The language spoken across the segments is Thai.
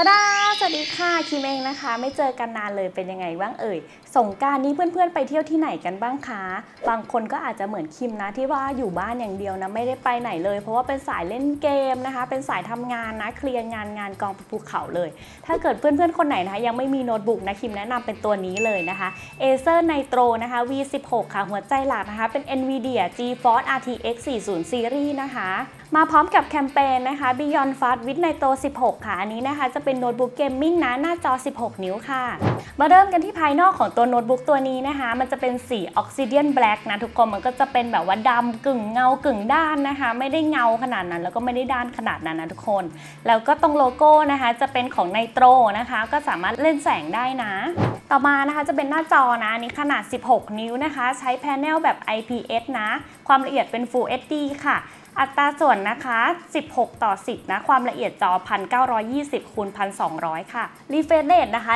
ทาดาสวัสดีค่ะคิมเองนะคะ ไม่เจอกันนานเลยเป็นยังไงบ้างเอ่ยสงการนี้เพื่อนๆไปเที่ยวที่ไหนกันบ้างคะบางคนก็อาจจะเหมือนคิมนะที่ว่าอยู่บ้านอย่างเดียวนะไม่ได้ไปไหนเลย เพราะว่าเป็นสายเล่นเกมนะคะ เป็นสายทำงานนะเคลียร์งานงานกองภูเขาเลย ถ้าเกิดเพื่อนๆคนไหนนะคะยังไม่มีโน้ตบุ๊กนะคิมแนะนำเป็นตัวนี้เลยนะคะ Acer Nitro นะคะ V16 ค่ะหัวใจหลักนะคะเป็น NVIDIA GeForce RTX 40 Series นะคะ มาพร้อมกับแคมเปญนะคะ Beyond Fast with Nitro 16 ค่ะ อันนี้นะคะจะเป็นโน้ตบุ๊กเกมมิ่งนะหน้าจอ 16 นิ้วค่ะ มาเริ่มกันที่ภายนอกของตัวโน้ตบุ๊กตัวนี้นะคะ มันจะเป็นสี Oxygen Black นะทุกคนมันก็จะเป็นแบบว่าดำกึ่งเงากึ่งด้านนะคะ ไม่ได้เงาขนาดนั้น แล้วก็ไม่ได้ด้านขนาดนั้นนะทุกคน แล้วก็ตรงโลโก้นะคะจะเป็นของ Nitro นะคะ ก็สามารถเล่นแสงได้นะ ต่อมานะคะจะเป็นหน้าจอนะอันนี้ขนาด 16 นิ้วนะคะ ใช้แผงแบบ IPS นะ ความละเอียดเป็น Full HD ค่ะ อัตราส่วนนะคะ 16 ต่อ 10 นะ ความละเอียดจอ 1920คูณ1200 ค่ะ Refresh Rate นะคะ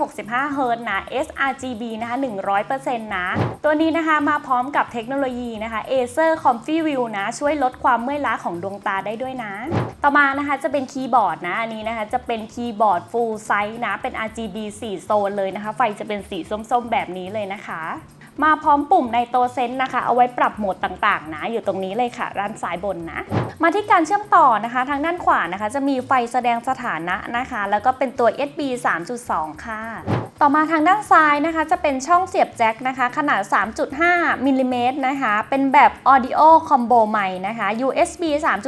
165 Hz นะ sRGB นะคะ 100%นะ ตัวนี้นะคะมาพร้อมกับเทคโนโลยีนะคะ Acer ComfyView นะ ช่วยลดความเมื่อยล้าของดวงตาได้ด้วยนะ ต่อมานะคะจะเป็นคีย์บอร์ดนะ อันนี้นะคะจะเป็นคีย์บอร์ด Full Size นะ เป็น RGB 4 โซนเลยนะคะ ไฟจะเป็นสีส้มๆ แบบนี้เลยนะคะ มาพร้อมปุ่มในโตเซนนะคะ เอาไว้ปรับโหมดต่างๆ นะ อยู่ตรงนี้เลยค่ะด้านซ้ายบนนะ มาที่การเชื่อมต่อนะคะ ทางด้านขวานะคะ จะมีไฟแสดงสถานะนะคะ แล้วก็เป็นตัว USB 3.2 ค่ะ ต่อมาทางด้านซ้ายนะคะ จะเป็นช่องเสียบแจ็คนะคะ ขนาด 3.5มิลลิเมตรนะคะ เป็นแบบ Audio Combo ใหม่นะคะ USB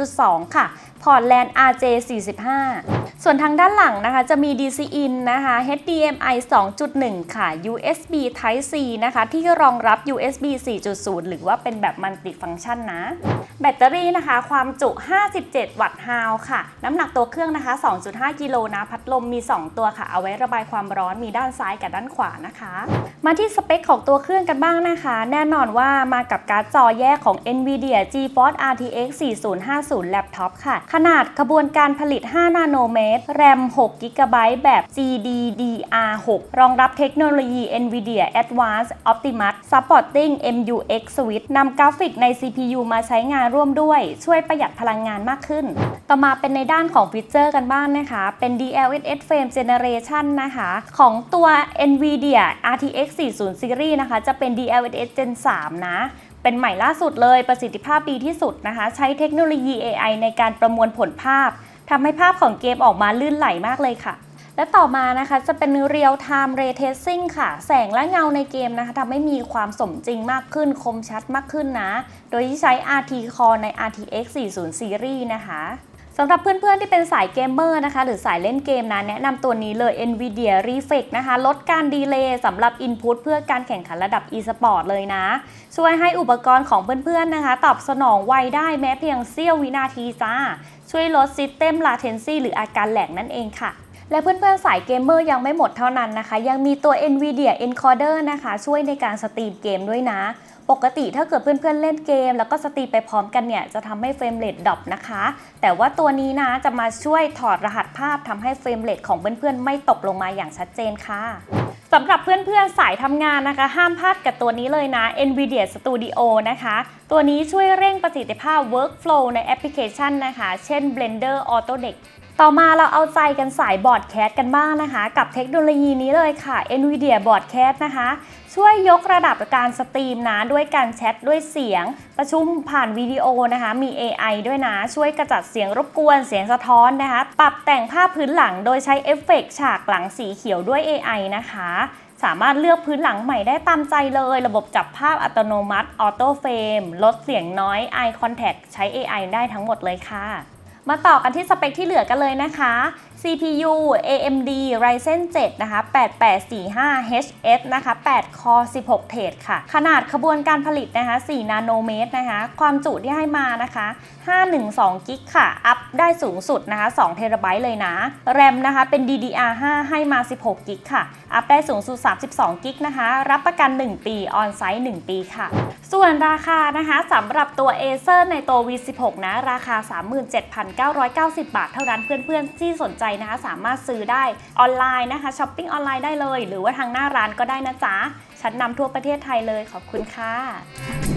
3.2 ค่ะ พอร์ตแลน RJ45 ส่วนทางด้านหลังนะคะจะมี DC in นะคะ HDMI 2.1 ค่ะ USB Type C นะคะที่รองรับ USB 4.0 หรือว่าเป็นแบบมัลติฟัง c t ชันนะ แบตเตอรี่นะคะความจุ 57 วัตต์ฮาวค่ะ น้ำหนักตัวเครื่องนะคะ 2.5 กิโลนะพัดลมมี 2 ตัวค่ะ เอาไว้ระบายความร้อนมีด้านซ้ายกับด้านขวานะคะ มาที่สเปคของตัวเครื่องกันบ้างนะคะ แน่นอนว่ามากับการ์ดจอแยกของ NVIDIA GeForce RTX 4050 Laptop ค่ะขนาดขบวนการผลิต 5 นาโนเมตร แรม 6 กิกะไบต์แบบ GDDR6 รองรับเทคโนโลยี NVIDIA Advanced Optimus Supporting MUX Switch นำกราฟิกใน CPU มาใช้งานร่วมด้วย ช่วยประหยัดพลังงานมากขึ้น ต่อมาเป็นในด้านของฟีเจอร์กันบ้างนะคะ เป็น DLSS Frame Generation นะคะ ของตัว NVIDIA RTX 40 Series นะคะ จะเป็น DLSS Gen 3 นะ เป็นใหม่ล่าสุดเลยประสิทธิภาพดีที่สุดนะคะ ใช้เทคโนโลยี AI ในการประมวลผลภาพทำให้ภาพของเกมออกมาลื่นไหลมากเลยค่ะ และต่อมานะคะจะเป็น Real Time Ray Tracing ค่ะ แสงและเงาในเกมนะคะทำให้มีความสมจริงมากขึ้นคมชัดมากขึ้นนะ โดยที่ใช้ RT Core ใน RTX 40 Series นะคะ สำหรับเพื่อนๆ ที่เป็นสายเกมเมอร์นะคะ หรือสายเล่นเกมนะแนะนำตัวนี้เลย NVIDIA Reflex นะคะ ลดการดีเลย์สำหรับ Input เพื่อการแข่งขันระดับ e-sport เลยนะ ช่วยให้อุปกรณ์ของเพื่อนๆนะคะ ตอบสนองไวได้แม้เพียงเสี้ยววินาทีจ้า ช่วยลด System Latency หรืออาการแหลกนั่นเองค่ะ และเพื่อนๆ สายเกมเมอร์ยังไม่หมดเท่านั้นนะคะ ยังมีตัว NVIDIA Encoder นะคะ ช่วยในการสตรีมเกมด้วยนะ ปกติถ้าเกิดเพื่อนๆ เล่นเกม แล้วก็สตรีมไปพร้อมกันเนี่ย จะทำให้เฟรมเรทดรอปนะคะ แต่ว่าตัวนี้นะ จะมาช่วยถอดรหัสภาพทำให้เฟรมเรทของเพื่อนๆ ไม่ตกลงมาอย่างชัดเจนค่ะสำหรับเพื่อนๆ สายทำงานนะคะ ห้ามพลาดกับตัวนี้เลยนะ NVIDIA Studio นะคะ ตัวนี้ช่วยเร่งประสิทธิภาพ workflow ในแอปพลิเคชันนะคะ เช่น Blender Autodesk ต่อมาเราเอาใจกันสายบอร์ดแคสกันบ้างนะคะ กับเทคโนโลยีนี้เลยค่ะ NVIDIA Broadcast นะคะ ช่วยยกระดับการสตรีมนะด้วยการแชทด้วยเสียง ประชุมผ่านวิดีโอนะคะ มี AI ด้วยนะ ช่วยกระจัดเสียงรบกวนเสียงสะท้อนนะคะ ปรับแต่งภาพพื้นหลังโดยใช้เอฟเฟกต์ฉากหลังสีเขียวด้วย AI นะคะ สามารถเลือกพื้นหลังใหม่ได้ตามใจเลย ระบบจับภาพอัตโนมัติออโต้เฟรมลดเสียงน้อย Eye Contact ใช้ AI ได้ทั้งหมดเลยค่ะ มาต่อกันที่สเปคที่เหลือกันเลยนะคะ CPU AMD Ryzen 7 นะคะ 8845HS นะคะ 8 Core 16 เทรดค่ะ ขนาดขบวนการผลิตนะคะ 4 นาโนเมตรนะคะ ความจุที่ให้มานะคะ 512 กิกค่ะ อัพได้สูงสุดนะคะ 2 เทราไบต์เลยนะ แรมนะคะ เป็น DDR5 ให้มา 16 กิกค่ะ อัพได้สูงสุด 32 กิกนะคะ รับประกัน 1 ปี ออนไซต์ 1 ปีค่ะ ส่วนราคานะคะสำหรับตัว Acer ในตัว V16 นะ ราคา1,990 บาทเท่านั้นเพื่อนๆที่สนใจนะคะ สามารถซื้อได้ออนไลน์นะคะช้อปปิ้งออนไลน์ได้เลย หรือว่าทางหน้าร้านก็ได้นะจ๊ะชั้นนำทั่วประเทศไทยเลยขอบคุณค่ะ